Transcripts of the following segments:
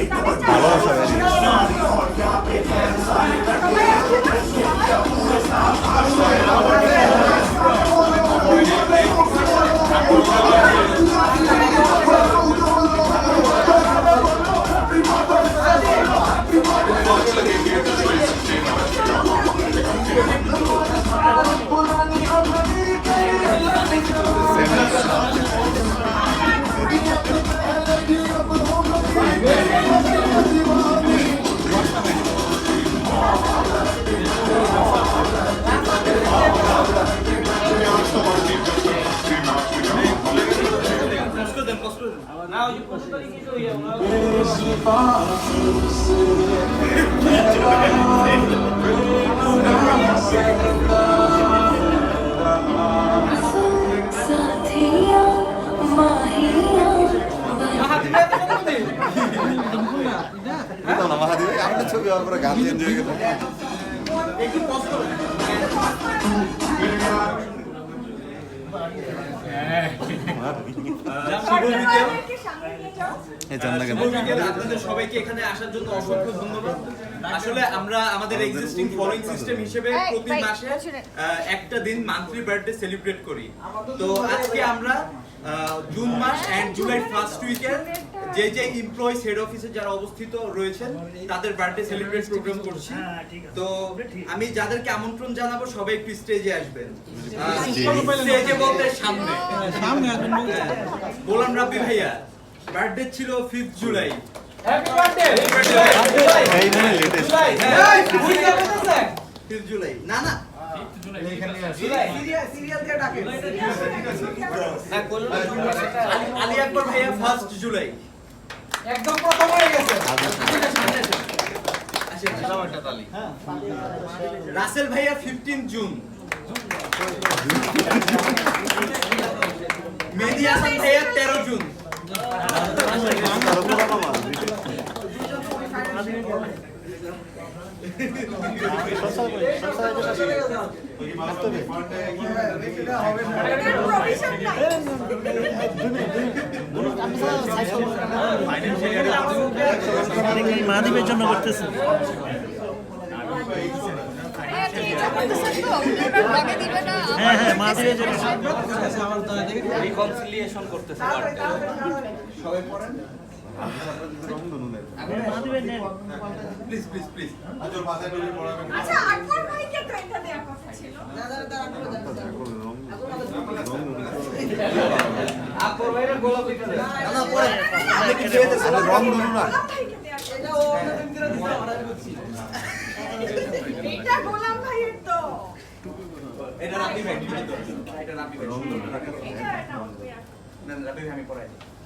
Wait, no. Obrigado, gente. Tem que postar. আপনাদের সবাইকে এখানে আসার জন্য অসংখ্য ধন্যবাদ। আসলে আমরা আমাদের এক্সিস্টিং ফলোইং সিস্টেম হিসেবে প্রতি মাসে একটা দিন মান্থলি বার্থডে সেলিব্রেট করি। তো আজকে আমরা আহ, জুন মাস এন্ড জুলাই ফার্স্ট উইকের যে যে এমপ্লয়িজ হেড অফিসে যারা অবস্থিত রয়েছেন তাদের বার্থডে সেলিব্রেট প্রোগ্রাম করছি। তো আমি যাদেরকে আমন্ত্রণ জানাব সবাই একটু স্টেজে আসবেন। স্টেজে বলতে সামনে। হ্যাঁ, গোলাম রাব্বি ভাইয়া বার্থডে ছিল ফিফথ জুলাই মনে লেটেস্ট ফিফথ জুলাই না না। আলী আকবর ভাইয়া ফার্স্ট জুলাই একদম প্রথম হয়ে গেছে। রাসেল ভাইয়া ফিফটিন জুন। মেহেদি হাসান ভাইয়া তেরো জুন। আরও মাল জন্য করতেছে হ্যাঁ হ্যাঁ মাহাদীপের জন্য রিকনসিলিয়েশন করতেছে। মাহাদীপের নেন আচ্ছা এটা রং ধরু না। গোলাম ভাইকে দেওয়ার কথা এটা গোলাম ভাইয়ের তো। এটা রাব্বি ভাই এটা রাব্বি ভাই। এটা এটা রাব্বি ভাই আমি পড়াই।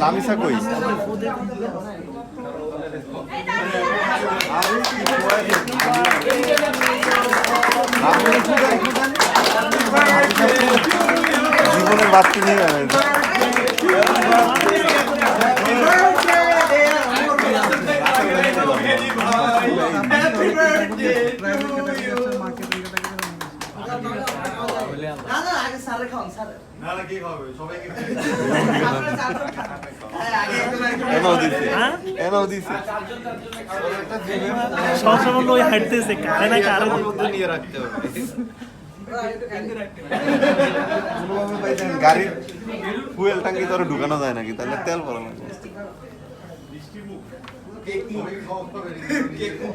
লামিসা কই? আরে কি এনাও দিছে সবসময় হাঁটতেছে কারে না কারে নিয়ে রাখতে হবে। গাড়ির ফুয়েল ট্যাঙ্কি তো আর ঢুকানো যায় নাকি? তাহলে তেল ভরা লাগবে কেক মুখ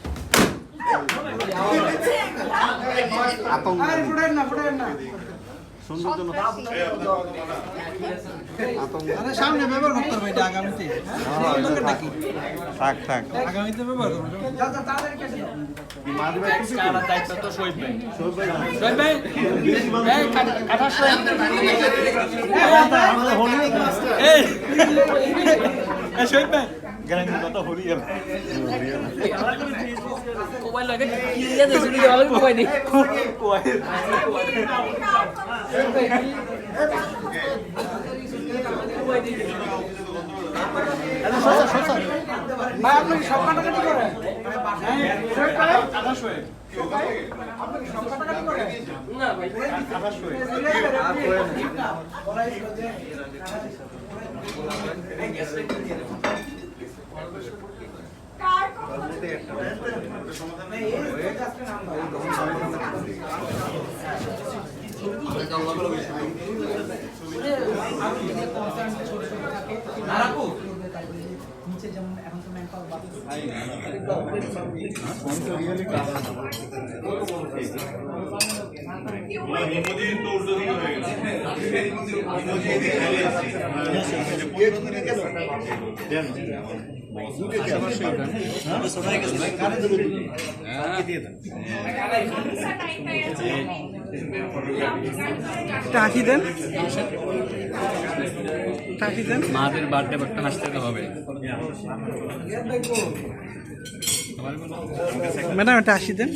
সামনে ব্যবহার করতে হবে এটা আগামীতে হ্যাঁ, থাক। থাক আগামীতে ব্যবহার করব। দায়িত্ব তো শহীদ ভাই ভাই শহীদ ভাই শহীদ ভাই গ্যারান কথা হোলি যাবে মোবাইল লাগে কিনে দিয়েছি কি ভালো মোবাইল নেই। ভাই আপনি কি সব কাটাকাটি করেন? হ্যাঁ শহীদ ভাই আপনি কি সব কাটাকাটি করেন না ভাই কার কখন টাকি দেন। টাকি দেন। মাদের বার্থডে বার্থডে হাসতে তো হবে। ম্যাডাম এটা আসি দেন।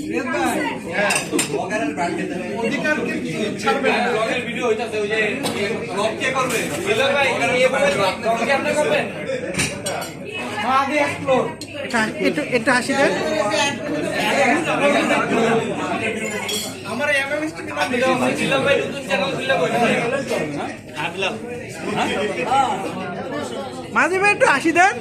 এটা এটা এটা আসি দেন। মাঝে একটু আসি দেন।